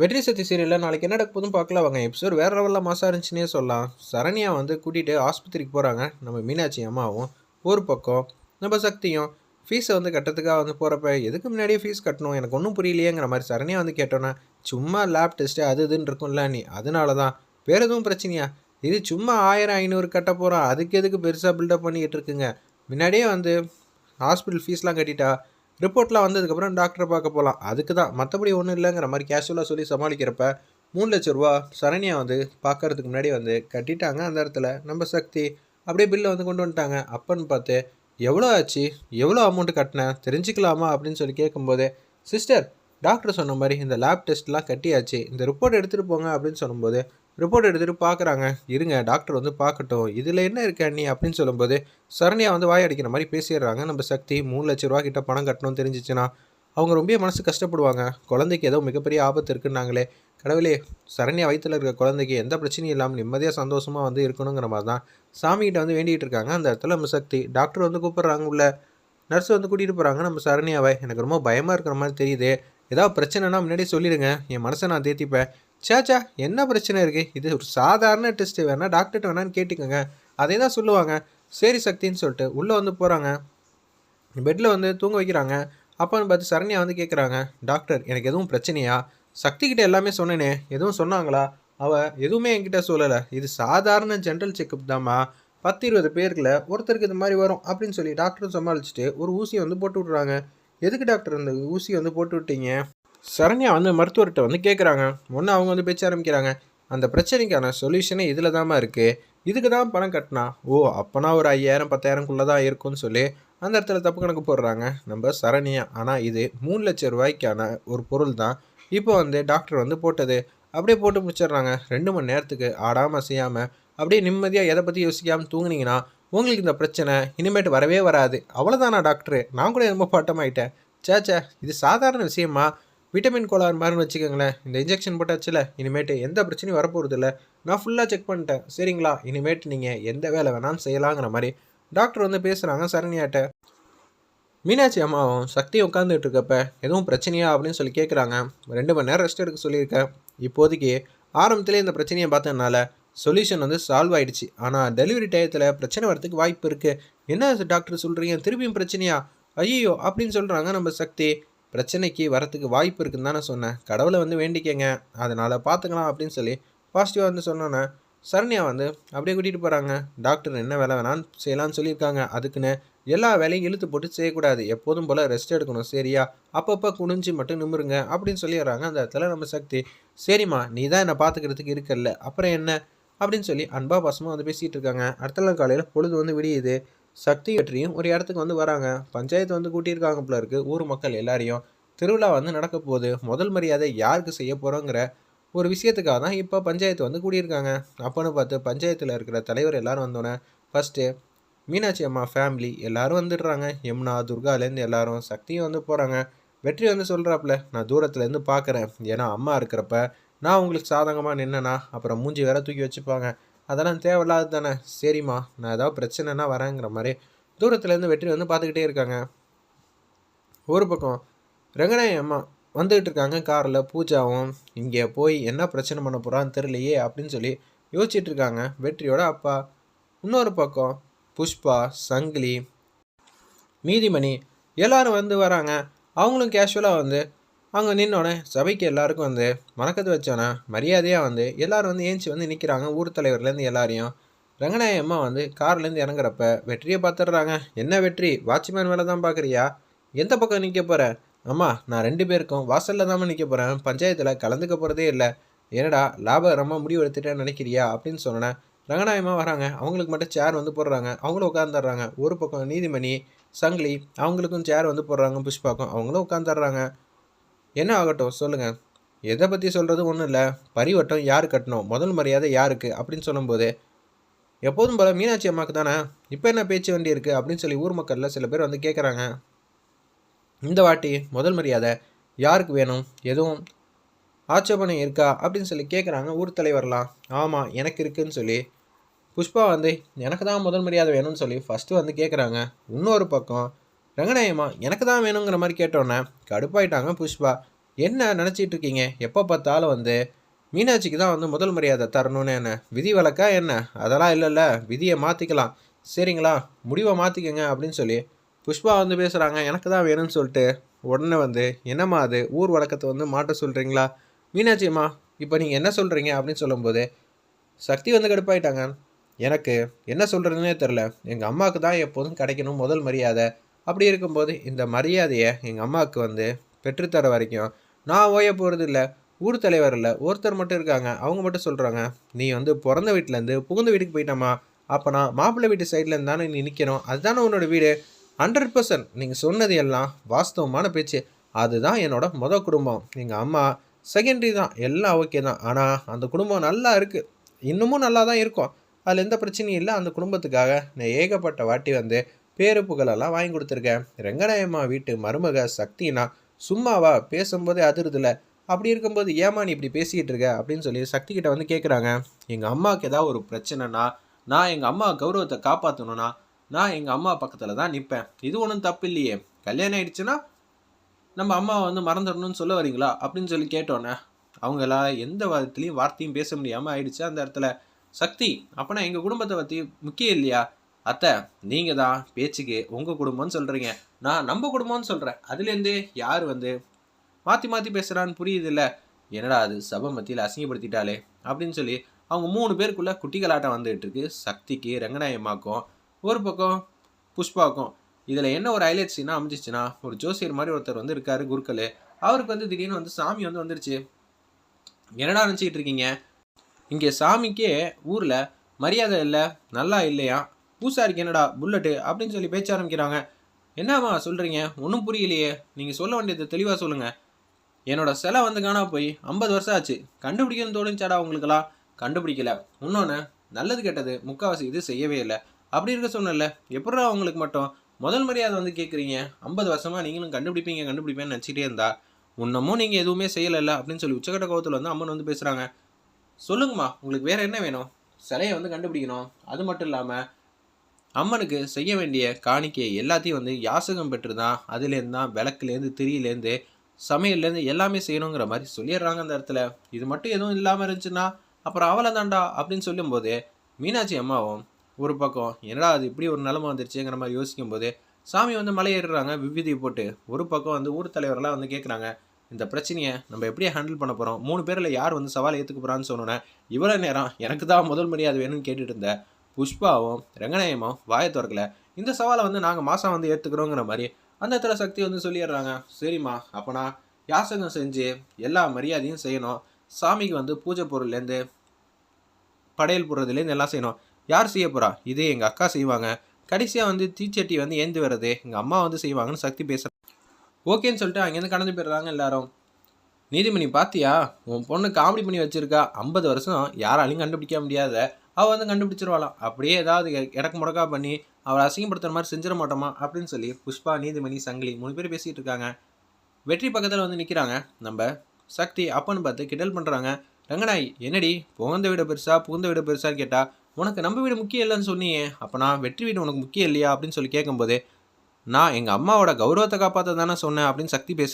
வெற்றி சக்தி சீரியலில் நாளைக்கு என்ன நடக்க போதும் பார்க்கலாம் வாங்க எபிசோட் வேறு லெவலில் மாசாக இருந்துச்சுன்னே சொல்லலாம். சரண்யா வந்து கூட்டிகிட்டு ஆஸ்பத்திரிக்கு போகிறாங்க நம்ம மீனாட்சி அம்மாவும் ஒரு பக்கம் நம்ம சக்தியும் ஃபீஸை வந்து கட்டுறதுக்காக வந்து போகிறப்ப எதுக்கு முன்னாடியே ஃபீஸ் கட்டணும்? எனக்கு ஒன்றும் புரியலையேங்கிற மாதிரி சரணியாக வந்து கேட்டோன்னே சும்மா லேப் டெஸ்ட்டு அது இதுன்னு இருக்கும்ல நீ அதனால தான் வேறு எதுவும் பிரச்சனையா? இது சும்மா ஆயிரம் ஐநூறு கட்ட போகிறோம் அதுக்கு எதுக்கு பெருசாக பில்டப் பண்ணிக்கிட்டு இருக்குங்க? முன்னாடியே வந்து ஹாஸ்பிட்டல் ஃபீஸ்லாம் கட்டிட்டா ரிப்போர்ட்லாம் வந்ததுக்கப்புறம் டாக்டரை பார்க்க போகலாம். அதுக்கு தான். மற்றபடி ஒன்றும் இல்லைங்கிற மாதிரி கேஷுவலாக சொல்லி சமாளிக்கிறப்ப மூணு லட்ச ரூபா சரண்யா வந்து பார்க்கறதுக்கு முன்னாடி வந்து கட்டிட்டாங்க அந்த இடத்துல. நம்ம சக்தி அப்படியே பில்லை வந்து கொண்டு வந்துட்டாங்க. அப்பன்னு பார்த்து எவ்வளோ ஆச்சு? எவ்வளோ அமௌண்ட் கட்டினேன்? தெரிஞ்சுக்கலாமா? அப்படின்னு சொல்லி கேட்கும்போது சிஸ்டர் டாக்டர் சொன்ன மாதிரி இந்த லேப் டெஸ்ட்லாம் கட்டியாச்சு. இந்த ரிப்போர்ட் எடுத்துகிட்டு போங்க. அப்படின்னு சொல்லும்போது ரிப்போர்ட் எடுத்துகிட்டு பார்க்குறாங்க இருங்க டாக்டர் வந்து பார்க்கட்டும் இதில் என்ன இருக்க நீ அப்படின்னு சொல்லும்போது சரண்யா வந்து வாய் அடிக்கிற மாதிரி பேசிடுறாங்க. நம்ம சக்தி மூணு லட்ச ரூபா கிட்ட பணம் கட்டணும்னு தெரிஞ்சிச்சுன்னா அவங்க ரொம்ப மனசு கஷ்டப்படுவாங்க. குழந்தைக்கு ஏதோ மிகப்பெரிய ஆபத்து இருக்குன்னாங்களே கடவுளே சரண்யா வயிற்றில் இருக்க குழந்தைக்கு எந்த பிரச்சனையும் இல்லாமல் நிம்மதியாக சந்தோஷமாக வந்து இருக்கணுங்கிற மாதிரி தான் சாமிகிட்ட வந்து வேண்டிகிட்டு இருக்காங்க. அந்த இடத்துல நம்ம சக்தி டாக்டர் வந்து கூப்பிட்றாங்க உள்ள நர்ஸ் வந்து கூட்டிகிட்டு போகிறாங்க நம்ம சரண்யாவை எனக்கு ரொம்ப பயமாக இருக்கிற மாதிரி தெரியுது ஏதாவது பிரச்சனைனா முன்னாடியே சொல்லிடுங்க. என் மனசை நான் தேத்திப்பேன். சேச்சா என்ன பிரச்சனை இருக்குது இது ஒரு சாதாரண டெஸ்ட்டு வேணால் டாக்டர்கிட்ட வேணான்னு கேட்டுக்கோங்க அதே தான் சொல்லுவாங்க. சரி சக்தின்னு சொல்லிட்டு உள்ளே வந்து போகிறாங்க பெட்டில் வந்து தூங்க வைக்கிறாங்க. அப்போன்னு பார்த்து சரண்யா வந்து கேட்குறாங்க டாக்டர் எனக்கு எதுவும் பிரச்சனையா? சக்திக்கிட்ட எல்லாமே சொன்னேனே. எதுவும் சொன்னாங்களா? அவள் எதுவுமே என்கிட்ட சொல்லலை. இது சாதாரண ஜென்ரல் செக்கப் தாம்மா. பத்து இருபது பேருக்குல ஒருத்தருக்கு இது மாதிரி வரும் அப்படின்னு சொல்லி டாக்டரும் சமாளிச்சுட்டு ஒரு ஊசியை வந்து போட்டு விட்றாங்க எதுக்கு டாக்டர் இந்த ஊசியை வந்து போட்டு விட்டீங்க? சரண்யா வந்து மருத்துவர்கிட்ட வந்து கேட்குறாங்க ஒன்று அவங்க வந்து பேச்ச ஆரம்பிக்கிறாங்க. அந்த பிரச்சனைக்கான சொல்யூஷனே இதில் தாம்மா இருக்குது இதுக்கு தான் பணம் கட்டினா. ஓ அப்போனா ஒரு ஐயாயிரம் பத்தாயிரம்குள்ளே தான் இருக்கும்னு சொல்லி அந்த இடத்துல தப்பு கணக்கு போடுறாங்க. நம்ம சரண்யா. ஆனால் இது மூணு லட்சம் ரூபாய்க்கான ஒரு பொருள் தான். இப்போ வந்து டாக்டர் வந்து போட்டது. அப்படியே போட்டு முடிச்சிடுறாங்க. ரெண்டு மணி நேரத்துக்கு ஆடாமல் செய்யாமல் அப்படியே நிம்மதியாக எதை பற்றி யோசிக்காமல் தூங்குனீங்கன்னா உங்களுக்கு இந்த பிரச்சனை இனிமேட்டு வரவே வராது. அவ்வளோதானா டாக்டரு? நான் கூட ரொம்ப பாட்டமாயிட்டேன். சேச்சே இது சாதாரண விஷயமா விட்டமின் கோளாறு மாதிரினு வச்சுக்கோங்களேன். இந்த இன்ஜெக்ஷன் போட்டாச்சுல இனிமேட்டு எந்த பிரச்சனையும் வரப்போகிறது இல்லை நான் ஃபுல்லாக செக் பண்ணிட்டேன். சரிங்களா? இனிமேட்டு நீங்கள் எந்த வேலை வேணாலும் செய்யலாங்கிற மாதிரி டாக்டர் வந்து பேசுகிறாங்க சரண்யாட்ட. மீனாட்சி அம்மாவும் சக்தி உட்காந்துட்டு இருக்கப்ப எதுவும் பிரச்சனையா? அப்படின்னு சொல்லி கேட்குறாங்க ரெண்டு மணி நேரம் ரெஸ்ட் எடுக்க சொல்லியிருக்கேன். இப்போதைக்கு ஆரம்பத்திலே இந்த பிரச்சனையை பார்த்ததுனால சொல்யூஷன் வந்து சால்வ் ஆயிடுச்சு. ஆனால் டெலிவரி டயத்தில் பிரச்சனை வரதுக்கு வாய்ப்பு இருக்குது என்ன டாக்டர் சொல்கிறீங்க திருப்பியும் பிரச்சனையா? ஐயோ அப்படின்னு சொல்கிறாங்க நம்ம சக்தி. பிரச்சனைக்கு வரத்துக்கு வாய்ப்பு இருக்குன்னு தானே சொன்னேன். கடவுளை வந்து வேண்டிக்கங்க. அதனால் பார்த்துக்கலாம் அப்படின்னு சொல்லி பாசிட்டிவாக வந்து சொன்னோன்னே சரண்யா வந்து அப்படியே கூட்டிகிட்டு போகிறாங்க டாக்டர் என்ன வேலை வேணான்னு செய்யலாம்னு சொல்லியிருக்காங்க. அதுக்குன்னு எல்லா வேலையும் இழுத்து போட்டு செய்யக்கூடாது. எப்போதும் போல் ரெஸ்ட் எடுக்கணும். சரியா? அப்பப்போ குனிஞ்சு மட்டும் நிமிருங்க அப்படின்னு சொல்லிடுறாங்க. அந்த இடத்துல நம்ம சக்தி சரிம்மா நீ தான் என்னை பார்த்துக்கிறதுக்கு இருக்கல்ல. அப்புறம் என்ன? அப்படின்னு சொல்லி அன்பா பாசமாக வந்து பேசிகிட்டு இருக்காங்க. அடுத்த நாள் காலையில் பொழுது வந்து விடியுது. சக்தி வெற்றியும் ஒரு இடத்துக்கு வந்து வராங்க. பஞ்சாயத்து வந்து கூட்டியிருக்காங்க போல இருக்கு. ஊர் மக்கள் எல்லாரையும். திருவிழா வந்து நடக்க போகுது. முதல் மரியாதை யாருக்கு செய்ய போகிறோங்கிற ஒரு விஷயத்துக்காக தான் இப்போ பஞ்சாயத்து வந்து கூடியிருக்காங்க. அப்போன்னு பார்த்து பஞ்சாயத்தில் இருக்கிற தலைவர் எல்லாரும் வந்தோன்னே ஃபஸ்ட்டு மீனாட்சி அம்மா ஃபேமிலி எல்லாரும் வந்துடுறாங்க. யமுனா துர்காலேருந்து எல்லாரும் சக்தியும் வந்து போகிறாங்க வெற்றி வந்து சொல்கிறாப்புல நான் தூரத்துலேருந்து பார்க்குறேன் ஏன்னா அம்மா இருக்கிறப்ப நான் உங்களுக்கு சாதகமாக நின்னேனா அப்புறம் மூஞ்சி வேற தூக்கி வச்சுப்பாங்க. அதெல்லாம் தேவையில்லாது தானே? சரிம்மா நான் ஏதாவது பிரச்சனைனா வரேங்கிற மாதிரி தூரத்துலேருந்து வெற்றி வந்து பார்த்துக்கிட்டே இருக்காங்க. ஒரு பக்கம் ரங்கநாயகி அம்மா வந்துக்கிட்டு இருக்காங்க காரில் பூஜாவும். இங்கே போய் என்ன பிரச்சனை பண்ண போகிறான்னு தெரியலையே அப்படின்னு சொல்லி யோசிச்சுட்டு இருக்காங்க வெற்றியோட அப்பா. இன்னொரு பக்கம் புஷ்பா சங்கிலி மீதிமணி எல்லாரும் வந்து வராங்க. அவங்களும் கேஷுவலாக வந்து அவங்க நின்னோடனே சபைக்கு எல்லாருக்கும் வந்து வணக்கத்தை வச்சோன்னே மரியாதையாக வந்து எல்லாரும் வந்து ஏஞ்சி வந்து நிற்கிறாங்க ஊர் தலைவர்லேருந்து எல்லாரையும். ரங்கநாய அம்மா வந்து கார்லேருந்து இறங்குறப்ப வெற்றியை பார்த்துடுறாங்க என்ன வெற்றி? வாட்ச்மேன் வேலை தான் பார்க்குறியா எந்த பக்கம் நிற்க போகிற அம்மா நான் ரெண்டு பேருக்கும் வாசலில் தான் நிற்க போகிறேன் பஞ்சாயத்தில் கலந்துக்க போகிறதே இல்லை. என்னடா லாபகரமாக முடிவு எடுத்துட்டேன்னு நினைக்கிறியா? அப்படின்னு சொன்னேன் ரங்கநாயகமாக வராங்க. அவங்களுக்கு மட்டும் சேர் வந்து போடுறாங்க. அவங்களும் உட்காந்துடுறாங்க ஒரு பக்கம் நீதிமணி சங்கிலி அவங்களுக்கும் சேர் வந்து போடுறாங்க. புஷ்பாக்கும் அவங்களும் உட்காந்துடுறாங்க என்ன ஆகட்டும் சொல்லுங்கள் எதை பற்றி சொல்கிறது ஒன்றும் இல்லை. பரிவட்டம் யார் கட்டணும்? முதல் மரியாதை யாருக்கு? அப்படின்னு சொல்லும்போது எப்போதும் போல மீனாட்சி அம்மாவுக்கு தானே? இப்போ என்ன பேச்சு வண்டி இருக்குது அப்படின்னு சொல்லி ஊர் மக்களில் சில பேர் வந்து கேட்குறாங்க இந்த வாட்டி முதல் மரியாதை யாருக்கு வேணும்? எதுவும் ஆட்சேபனை இருக்கா? அப்படின்னு சொல்லி கேட்குறாங்க ஊர் தலைவர்லாம். ஆமாம் எனக்கு இருக்குதுன்னு சொல்லி. புஷ்பா வந்து எனக்கு தான் முதல் மரியாதை வேணும்னு சொல்லி ஃபஸ்ட்டு வந்து கேட்குறாங்க இன்னொரு பக்கம் ரங்கநாயகமா எனக்கு தான் வேணுங்கிற மாதிரி கேட்டோன்னே கடுப்பாயிட்டாங்க புஷ்பா. என்ன நினச்சிட்டு இருக்கீங்க? எப்போ பார்த்தாலும் வந்து மீனாட்சிக்கு தான் வந்து முதல் மரியாதை தரணும்னு என்ன? விதி வழக்கா என்ன? அதெல்லாம் இல்லைல்ல விதியை மாற்றிக்கலாம் சரிங்களா? முடிவை மாற்றிக்கங்க அப்படின்னு சொல்லி புஷ்பா வந்து பேசுகிறாங்க எனக்கு தான் வேணும்னு சொல்லிட்டு. உடனே வந்து என்னம்மா அது? ஊர் வழக்கத்தை வந்து மாட்ட சொல்கிறீங்களா மீனாட்சிம்மா இப்போ நீங்கள் என்ன சொல்கிறீங்க அப்படின்னு சொல்லும்போது சக்தி வந்து கடுப்பாயிட்டாங்க. எனக்கு என்ன சொல்கிறதுனே தெரில எங்கள் அம்மாவுக்கு தான் எப்போதும் கிடைக்கணும் முதல் மரியாதை. அப்படி இருக்கும்போது இந்த மரியாதையை எங்கள் அம்மாவுக்கு வந்து பெற்றுத்தர வரைக்கும் நான் ஓய போகிறது இல்லை. ஊர் தலைவர் இல்லை. ஒருத்தர் மட்டும் இருக்காங்க. அவங்க மட்டும் சொல்கிறாங்க நீ வந்து பிறந்த வீட்டிலேருந்து புகுந்த வீட்டுக்கு போயிட்டம்மா. அப்போ நான் மாப்பிள்ளை வீட்டு சைட்லேருந்து தானே நீ நிற்கணும் அதுதானே உன்னோட வீடு. ஹண்ட்ரட் பர்சன்ட் நீங்கள் சொன்னது எல்லாம் வாஸ்தவமான பேச்சு. அதுதான் என்னோட மொதல் குடும்பம். எங்கள் அம்மா செகண்டரி தான். எல்லாம் ஓகே தான். ஆனால் அந்த குடும்பம் நல்லா இருக்குது இன்னமும் நல்லா தான் இருக்கும். அதில் எந்த பிரச்சனையும் இல்லை. அந்த குடும்பத்துக்காக நான் ஏகப்பட்ட வாட்டி வந்து பேரு புகழெல்லாம் வாங்கி கொடுத்துருக்கேன். ரெங்கநாயம்மா வீட்டு மருமக சக்தினா சும்மாவா பேசும்போதே அதிருதுல. அப்படி இருக்கும்போது ஏமா நீ இப்படி பேசிக்கிட்டு இருக்க? அப்படின்னு சொல்லி சக்தி கிட்ட வந்து கேட்குறாங்க எங்கள் அம்மாவுக்கு ஏதாவது ஒரு பிரச்சனைனா நான் எங்கள் அம்மா கௌரவத்தை காப்பாற்றணும்னா நான் எங்கள் அம்மா பக்கத்தில் தான் நிற்பேன் இது ஒன்றும் தப்பு இல்லையே. கல்யாணம் ஆயிடுச்சுன்னா நம்ம அம்மாவை வந்து மறந்துடணும்னு சொல்ல வரீங்களா? அப்படின்னு சொல்லி கேட்டோன்னே அவங்களா எந்த விதத்துலையும் வார்த்தையும் பேச முடியாமல் ஆயிடுச்சு அந்த இடத்துல. சக்தி அப்போனா எங்கள் குடும்பத்தை பற்றி முக்கியம் இல்லையா? அத்தை நீங்கள் தான் பேச்சுக்கு உங்கள் குடும்பம்னு சொல்கிறீங்க நான் நம்ம குடும்பம்னு சொல்கிறேன் அதுலேருந்து யார் வந்து? மாற்றி மாற்றி பேசுகிறான்னு புரியுது இல்லை என்னடா அது சபை மத்தியில் அசிங்கப்படுத்திட்டாலே அப்படின்னு சொல்லி அவங்க மூணு பேருக்குள்ளே குட்டிகளாட்டம் வந்துகிட்டு இருக்கு. சக்திக்கு ரங்கநாயம்மாக்கும் ஒரு பக்கம் புஷ்பாக்கும். இதில் என்ன ஒரு ஹைலைட்ஸ்னா அமைஞ்சிச்சுன்னா ஒரு ஜோசியர் மாதிரி ஒருத்தர் வந்து இருக்காரு குருக்கள். அவருக்கு வந்து திடீர்னு வந்து சாமி வந்து வந்துருச்சு. என்னடா நினச்சிக்கிட்டு இருக்கீங்க? இங்கே சாமிக்கே ஊரில் மரியாதை இல்லை நல்லா இல்லையா? பூசாரிக்கு என்னடா புல்லட்டு அப்படின்னு சொல்லி பேச்ச ஆரம்பிக்கிறாங்க. என்னம்மா சொல்கிறீங்க ஒன்றும் புரியலையே. நீங்கள் சொல்ல வேண்டியது தெளிவாக சொல்லுங்கள் என்னோட சிலை வந்து காணா போய் ஐம்பது வருஷம் ஆச்சு. கண்டுபிடிக்கணும்னு தோணுச்சாடா உங்களுக்கெல்லாம்? கண்டுபிடிக்கல. இன்னொன்று நல்லது கெட்டது முக்கால்வாசி இது செய்யவே இல்லை. அப்படி இருக்க சொன்னல எப்படா உங்களுக்கு மட்டும் முதல் மரியாதை வந்து கேட்குறீங்க ஐம்பது வருஷமாக நீங்களும் கண்டுபிடிப்பீங்க கண்டுபிடிப்பேன்னு நினச்சிட்டே இருந்தா இன்னமும் நீங்கள் எதுவுமே செய்யலைல்ல அப்படின்னு சொல்லி உச்சக்கட்ட கோவத்தில் வந்து அம்மன் வந்து பேசுகிறாங்க சொல்லுங்கம்மா உங்களுக்கு வேறு என்ன வேணும்? சிலையை வந்து கண்டுபிடிக்கணும். அது மட்டும் இல்லாமல் அம்மனுக்கு செய்ய வேண்டிய காணிக்கை எல்லாத்தையும் வந்து யாசகம் பெற்று தான் அதுலேருந்து தான் விளக்குலேருந்து திரியிலேருந்து சமையல்லேருந்து எல்லாமே செய்யணுங்கிற மாதிரி சொல்லிடுறாங்க அந்த இடத்துல. இது மட்டும் எதுவும் இல்லாமல் இருந்துச்சுன்னா அப்புறம் அவளை தாண்டா அப்படின்னு சொல்லும்போது மீனாட்சி அம்மாவும் ஒரு பக்கம் என்னடா அது இப்படி ஒரு நிலமை வந்துருச்சுங்கிற மாதிரி யோசிக்கும் போது சாமி வந்து மலையேறுறாங்க விவிதி போட்டு. ஒரு பக்கம் வந்து ஊர் தலைவரெல்லாம் வந்து கேட்குறாங்க இந்த பிரச்சனையை நம்ம எப்படியே ஹேண்டில் பண்ண போகிறோம் மூணு பேரில் யார் வந்து சவால் ஏற்றுக்க போகிறான்னு சொன்னோன்னே இவ்வளோ நேரம் எனக்கு தான் முதல் மரியாதை வேணும்னு கேட்டுட்டு இருந்தேன் புஷ்பாவும் ரங்கநாயமும் வாயை திறக்கல. இந்த சவாலை வந்து நாங்கள் மாதம் வந்து ஏற்றுக்கிறோங்கிற மாதிரி அந்த இடத்துல சக்தி வந்து சொல்லிடுறாங்க. சரிம்மா அப்போனா யாசகம் செஞ்சு எல்லா மரியாதையும் செய்யணும். சாமிக்கு வந்து பூஜை பொருள்லேருந்து படையல் போடுறதுலேருந்து எல்லாம் செய்யணும். யார் செய்ய போகிறா இது எங்கள் அக்கா செய்வாங்க. கடைசியாக வந்து தீச்சட்டி வந்து ஏந்து வர்றது எங்கள் அம்மா வந்து செய்வாங்கன்னு சக்தி பேசுகிறேன் ஓகேன்னு சொல்லிட்டு அங்கேருந்து கடந்து போயிடுறாங்க எல்லாரும். நீதிமணி பாத்தியா? உன் பொண்ணு காமெடி பண்ணி வச்சிருக்கா. ஐம்பது வருஷம் யாராலையும் கண்டுபிடிக்க முடியாத அவள் வந்து கண்டுபிடிச்சிருவாளாம் அப்படியே ஏதாவது இடக்கு முடக்கா பண்ணி அவளை அசிங்கப்படுத்துற மாதிரி செஞ்சிட மாட்டோமா? அப்படின்னு சொல்லி புஷ்பா நீதிமணி சங்கிலி மூணு பேர் பேசிகிட்டு இருக்காங்க. வெற்றி பக்கத்தில் வந்து நிற்கிறாங்க நம்ம சக்தி அப்பன்னு பார்த்து கிண்டல் பண்ணுறாங்க ரங்கநாய் என்னடி? புகுந்த வீடு பெருசா? புகுந்த வீடு பெருசான்னு கேட்டால் உனக்கு நம்ம வீடு முக்கியம் இல்லைன்னு சொன்னியே. அப்போ நான் வெற்றி வீடு உனக்கு முக்கியம் இல்லையா? அப்படின்னு சொல்லி கேட்கும்போது நான் எங்கள் அம்மாவோட கௌரவத்தை காப்பாற்ற தானே சொன்னேன். அப்படின்னு சக்தி பேச